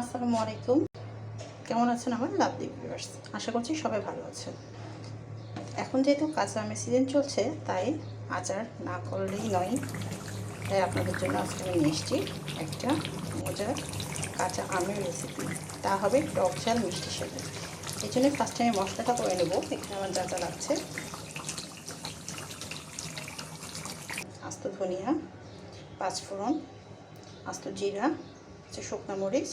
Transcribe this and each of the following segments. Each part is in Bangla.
আসসালামু আলাইকুম। কেমন আছেন আমার? লাভলি ভিউয়ার্স আশা করছি সবাই ভালো আছেন। এখন যেহেতু কাঁচা আমের সিজন চলছে, তাই আচার না করলেই নয়। তাই আপনাদের জন্য আজকে আমি এসেছি একটা মজার কাঁচা আমের রেসিপি তা হবে টক ঝাল মিষ্টির সাথে এই জন্য ফার্স্টে আমি মশলাটা করে নেব। এখানে আমার যা যা লাগছে। আস্ত ধনিয়া, পাঁচফোড়ন, আস্ত জিরা শুকনো মরিচ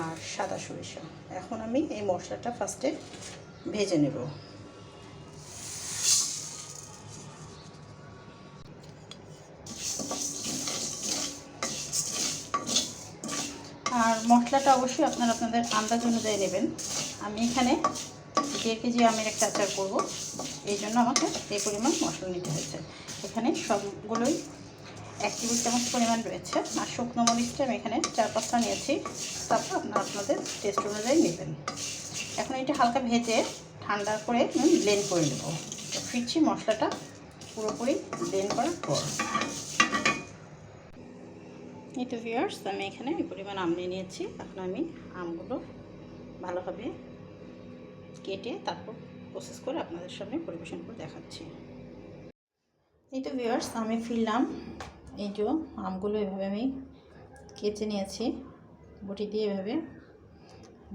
আর সাদা সরিষা। এখন আমি এই মশলাটা ফার্স্টে ভেজে নেব। আর মশলাটা অবশ্যই আপনারা আপনাদের আন্দাজ অনুযায়ী নেবেন। আমি এখানে দেড় কেজি আমের একটা আচার করব। এই জন্য আমাকে এই পরিমাণ মশলা নিতে হয়েছে। এখানে সবগুলোই এক টেবিল চামচ পরিমাণ রয়েছে। আর শুকনো মরিচটা আমি এখানে চার পাঁচটা নিয়েছি। তারপর আপনারা আপনাদের টেস্ট অনুযায়ী নেবেন। এখন এটা হালকা ভেজে ঠান্ডা করে আমি ব্লেন্ড করে নেব। ফিরছি মশলাটা পুরোপুরি ব্লেন্ড করার পর। এই তো ভিউয়ার্স আমি এখানে এই পরিমাণ আম নিয়ে নিয়েছি। এখন আমি আমগুলো ভালোভাবে কেটে তারপর প্রসেস করে আপনাদের সামনে পরিবেশন করে দেখাচ্ছি। এই তো ভিউয়ার্স আমি ফিরলাম। এই যে আমগুলো এভাবে আমি কেচে নিয়েছি, বটি দিয়ে এভাবে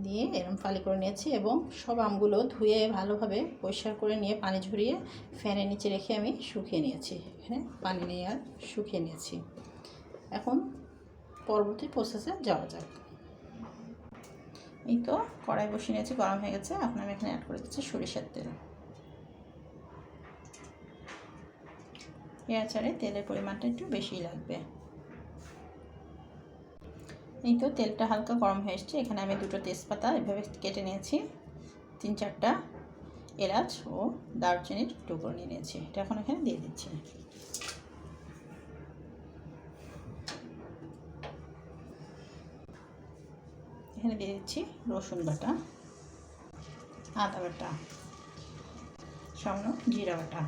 দিয়ে এরম ফালি করে নিয়েছি এবং সব আমগুলো ধুয়ে ভালোভাবে পরিষ্কার করে নিয়ে পানি ঝরিয়ে ফ্যানের নিচে রেখে আমি শুকিয়ে নিয়েছি। এখানে পানি নিয়ে আর শুকিয়ে নিয়েছি। এখন পরবর্তী প্রসেসে যাওয়া যাক। এই তো কড়াই বসিয়ে নিয়েছি, গরম হয়ে গেছে। এখন আমি এখানে অ্যাড করে দিচ্ছি সরিষার তেল। এই আচারে তেলের পরিমাণটা একটু বেশিই লাগবে। এই তো তেলটা হালকা গরম হয়ে এসছে। এখানে আমি দুটো তেজপাতা এভাবে কেটে নিয়েছি। তিন চারটা এলাচ ও দারচিনির টুকরো নিয়ে নিয়েছি। এটা এখন এখানে দিয়ে দিচ্ছি। এখানে দিয়ে দিচ্ছি রসুন বাটা, আদা বাটা সামনে জিরা বাটা।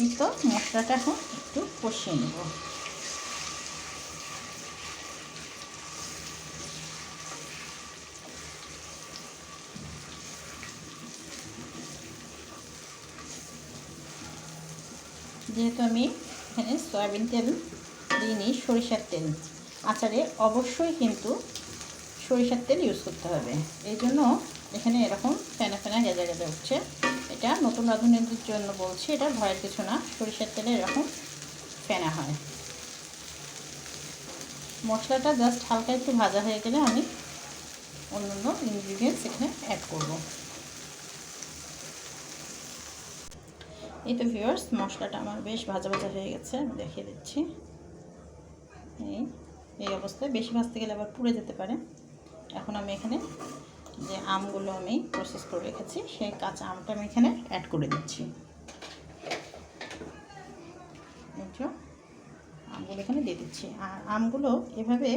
এই তো মশলাটা এখন একটু কষিয়ে নেব। যেহেতু আমি এখানে সয়াবিন তেল দিইনি, সরিষার তেল। আচারে অবশ্যই কিন্তু সরিষার তেল ইউজ করতে হবে। এই জন্য এখানে এরকম ফেনা ফেনা গেজা গেজা উঠছে। এটা নতুন রাঁধুনিদের জন্য বলছি, এটা ভয়ের কিছু না। সরিষার তেলে এরকম ফেনা হয়। মশলাটা জাস্ট হালকা একটু ভাজা হয়ে গেলে আমি অন্য অন্যান্য ইনগ্রিডিয়েন্টস এখানে অ্যাড করব। এই তো ভিউয়ার্স মশলাটা আমার বেশ ভাজা ভাজা হয়ে গেছে, আমি দেখিয়ে দিচ্ছি। এই এই অবস্থায়। বেশি ভাজতে গেলে আবার পুড়ে যেতে পারে। এখন আমি এখানে যে আমগুলো আমি প্রসেস করে রেখেছি, সেই কাঁচা আমটা আমি এখানে অ্যাড করে দিচ্ছি। আমগুলো এখানে দিয়ে দিচ্ছি। আর আমগুলো এভাবে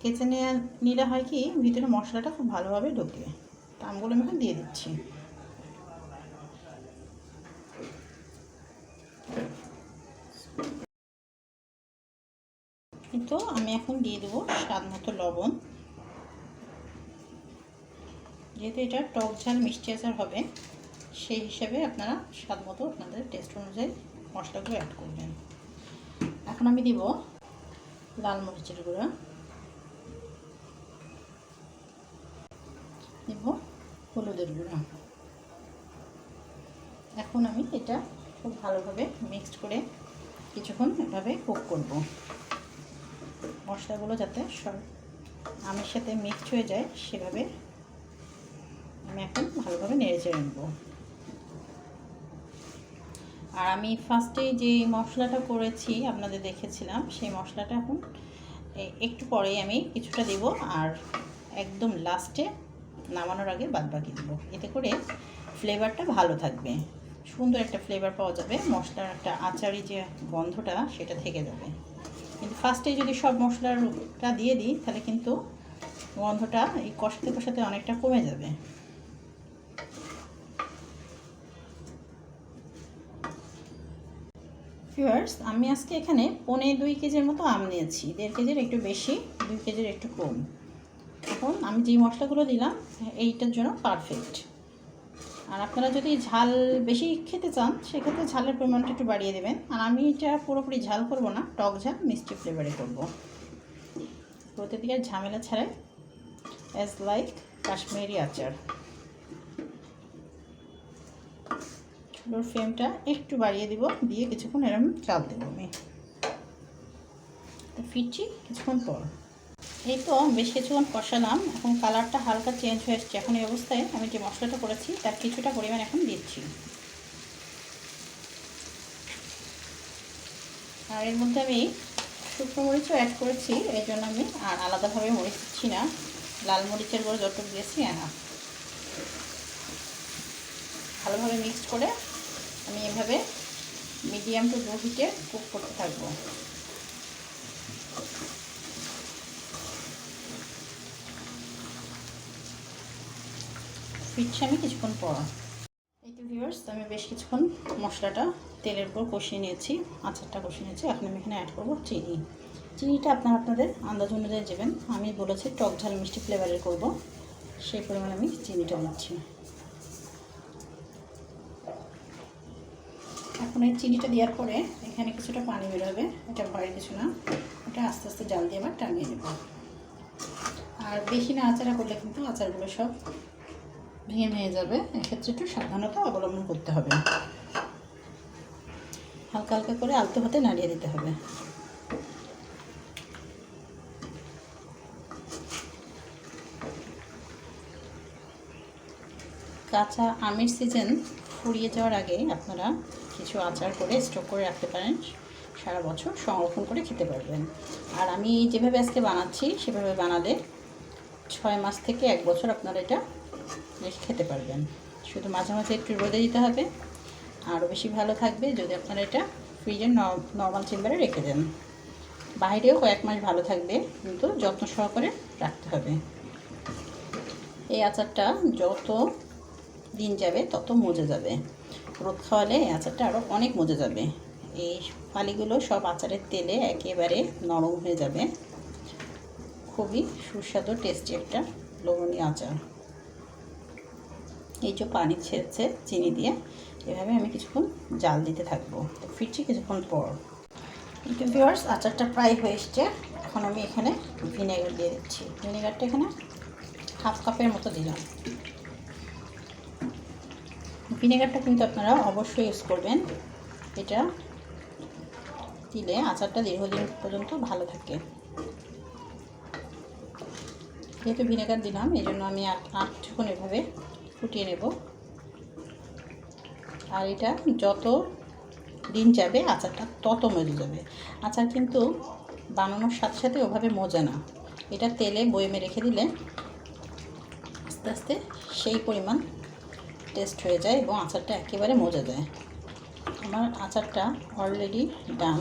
কেচে নেওয়া নিলে হয় কি, ভিতরে মশলাটা খুব ভালোভাবে ঢুকবে। তো আমগুলো আমি এখানে দিয়ে দিচ্ছি। তো আমি এখন দিয়ে দেবো স্বাদ মতো লবণ। যেহেতু এটা টক ঝাল মিষ্টি আচার হবে, সেই হিসাবে আপনারা স্বাদ মতো আপনাদের টেস্ট অনুযায়ী মশলাগুলো অ্যাড করবেন। এখন আমি দিব লাল মরিচের গুঁড়া। দিব হলুদের গুঁড়া। এখন আমি এটা খুব ভালোভাবে মিক্সড করে কিছুক্ষণ এভাবে কুক করব। মশলাগুলো যাতে সব আমের সাথে মিক্সড হয়ে যায়, সেভাবে আমি এখন ভালোভাবে নেড়ে চেড়ে নেব। আর আমি ফার্স্টে যে মশলাটা করেছি, আপনাদের দেখেছিলাম, সেই মশলাটা এখন একটু পরেই আমি কিছুটা দেব আর একদম লাস্টে নামানোর আগে বাদবাকি দেবো। এতে করে ফ্লেভারটা ভালো থাকবে। সুন্দর একটা ফ্লেভার পাওয়া যাবে, মশলার একটা আচারি যে গন্ধটা, সেটা থেকে যাবে। কিন্তু ফার্স্টে যদি সব মশলাটা দিয়ে দিই, তাহলে কিন্তু গন্ধটা এই কষাতে কষাতে অনেকটা কমে যাবে। ভিউয়ার্স, আমি আজকে এখানে পনেরো দুই কেজির মতো আম নিয়েছি। দেড় কেজির একটু বেশি, দুই কেজির একটু কম। এখন আমি যে মশলাগুলো দিলাম, এইটার জন্য পারফেক্ট আর আপনারা যদি ঝাল বেশি খেতে চান, সেক্ষেত্রে ঝালের পরিমাণটা একটু বাড়িয়ে দেবেন। আর আমি এটা পুরোপুরি ঝাল করব না, টক ঝাল, মিষ্টি ফ্লেভারে করব। প্রতিদিকে ঝামেলা ছাড়াই অ্যাজ লাইক কাশ্মীরি আচার। চুলোর ফ্লেমটা একটু বাড়িয়ে দিব, দিয়ে কিছুক্ষণ এরম চাল দেবো আমি। তো ফিরছি কিছুক্ষণ পর। এই তো বেশ কিছুক্ষণ কষালাম, এখন কালারটা হালকা চেঞ্জ হয়ে এসছে। এখন এই অবস্থায় আমি যে মশলাটা করেছি, তার কিছুটা পরিমাণ এখন দিচ্ছি। আর এর মধ্যে আমি শুকনো মরিচও অ্যাড করেছি এই জন্য আমি আর আলাদাভাবে মরিচ দিচ্ছি না। লাল মরিচের গুঁড়ো যতটুকু দিয়েছি হ্যাঁ। ভালোভাবে মিক্সড করে আমি এভাবে মিডিয়াম টু লো হিটে কুক করতে থাকব। ফিরছি আমি কিছুক্ষণ পর। এই তো ভিউয়ার্স আমি বেশ কিছুক্ষণ মশলাটা তেলের উপর কষিয়ে নিয়েছি, আচারটা কষিয়ে নিয়েছি। এখন আমি এখানে অ্যাড করব চিনি। চিনিটা আপনারা আপনাদের আন্দাজ অনুযায়ী দেবেন। আমি বলেছি টক ঝাল মিষ্টি ফ্লেভারের করব। সেই পরিমাণে আমি চিনিটা দিচ্ছি এই চিনিটা দেওয়ার পরে এখানে কিছুটা পানি বেরোবে। এটা ভয়ের কিছু না। এটা আস্তে আস্তে জাল দিয়ে আবার টানিয়ে নেব। আর বেশি না আচারা করলে কিন্তু আচারগুলো সব ভেঙে ভেঙে যাবে। এক্ষেত্রে একটু সাবধানতা অবলম্বন করতে হবে। হালকা হালকা করে আলতো হাতে নাড়িয়ে দিতে হবে। কাঁচা আমের সিজন ফুরিয়ে যাওয়ার আগে আপনারা কিছু আচার করে স্টক করে রাখতে পারেন, সারা বছর সংরক্ষণ করে খেতে পারবেন। আর আমি যেভাবে আজকে বানাচ্ছি, সেভাবে বানালে ছয় মাস থেকে এক বছর আপনারা এটা খেতে পারবেন। শুধু মাঝে মাঝে একটু রোদে দিতে হবে। আরও বেশি ভালো থাকবে যদি আপনারা এটা ফ্রিজের নর্মাল চেম্বারে রেখে দেন। বাইরেও কয়েক মাস ভালো থাকবে, কিন্তু যত্ন সহকারে রাখতে হবে। এই আচারটা যত দিন যাবে, তত মজে যাবে। রোদ খাওয়ালে আচারটা আরও অনেক মজে যাবে। এই ফালিগুলো সব আচারের তেলে একেবারে নরম হয়ে যাবে। খুবই সুস্বাদু, টেস্টি একটা লবণীয় আচার। এই যে পানি ছেড়েছে চিনি দিয়ে, এভাবে আমি কিছুক্ষণ জাল দিতে থাকব। তো ফিরছি কিছুক্ষণ পর। কিন্তু ভিওয়ার্স আচারটা প্রায় হয়ে এসছে। এখন আমি এখানে ভিনেগার দিয়ে দিচ্ছি। ভিনেগারটা এখানে হাফ কাপের মতো দিলাম। ভিনেগারটা কিন্তু আপনারা অবশ্যই ইউজ করবেন। এটা দিলে আচারটা দীর্ঘদিন পর্যন্ত ভালো থাকে। যেহেতু ভিনেগার দিলাম এই জন্য আমি আটক্ষণ এভাবে ফুটিয়ে নেব। আর এটা যত দিন যাবে, আচারটা তত মজে যাবে। আচার কিন্তু বানানোর সাথে সাথে ওভাবে মজে না। এটা তেলে বয়েমে রেখে দিলে আস্তে আস্তে সেই পরিমাণ টেস্ট হয়ে যায় এবং আচারটা একেবারে মজে যায়। আমার আচারটা অলরেডি ডান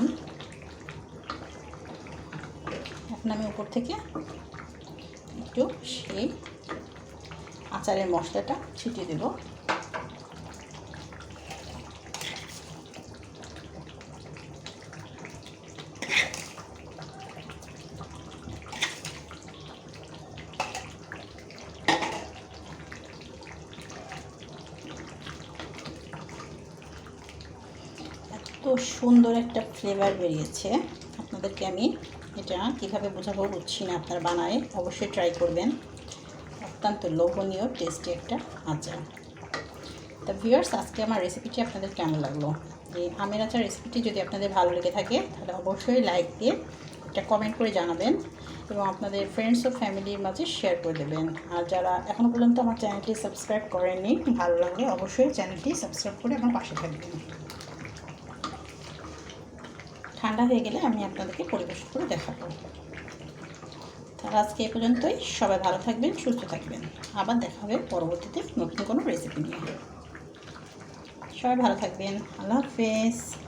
এখন আমি উপর থেকে একটু সেই আচারের মশলাটা ছিটিয়ে দেব। সুন্দর একটা ফ্লেভার বেরিয়েছে। আপনাদেরকে আমি এটা কীভাবে বোঝাবো বুঝছি না আপনারা বানায় অবশ্যই ট্রাই করবেন। অত্যন্ত লোভনীয় টেস্টি একটা আচার। তা ভিউয়ার্স আজকে আমার রেসিপিটি আপনাদের কেমন লাগল? এই আমের আচার রেসিপিটি যদি আপনাদের ভালো লেগে থাকে, তাহলে অবশ্যই লাইক দিয়ে একটা কমেন্ট করে জানাবেন এবং আপনাদের ফ্রেন্ডস ও ফ্যামিলির মাঝে শেয়ার করে দেবেন। আর যারা এখনও পর্যন্ত আমার চ্যানেলটি সাবস্ক্রাইব করেননি, ভালো লাগলে অবশ্যই চ্যানেলটি সাবস্ক্রাইব করে আমার পাশে থাকবেন। ঠান্ডা হয়ে গেলে আমি আপনাদেরকে পরিবেশন করে দেখাবো। তাহলে আজকে এ পর্যন্তই। সবাই ভালো থাকবেন, সুস্থ থাকবেন। আবার দেখা হবে পরবর্তীতে নতুন কোনো রেসিপি নিয়ে। সবাই ভালো থাকবেন। আল্লাহ হাফেজ।